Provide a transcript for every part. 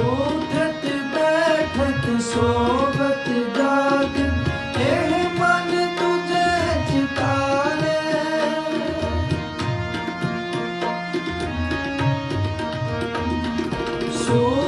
ਉਠਤ ਬੈਠਤ ਸੋਵਤ ਜਾਗ ਇਹ ਮਨ ਤੁਝੇ ਚਿਤਾਰੇ ਸੋ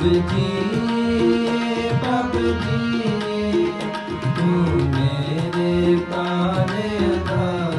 ਬਬ ਜੀ ਬਬ ਜੀ।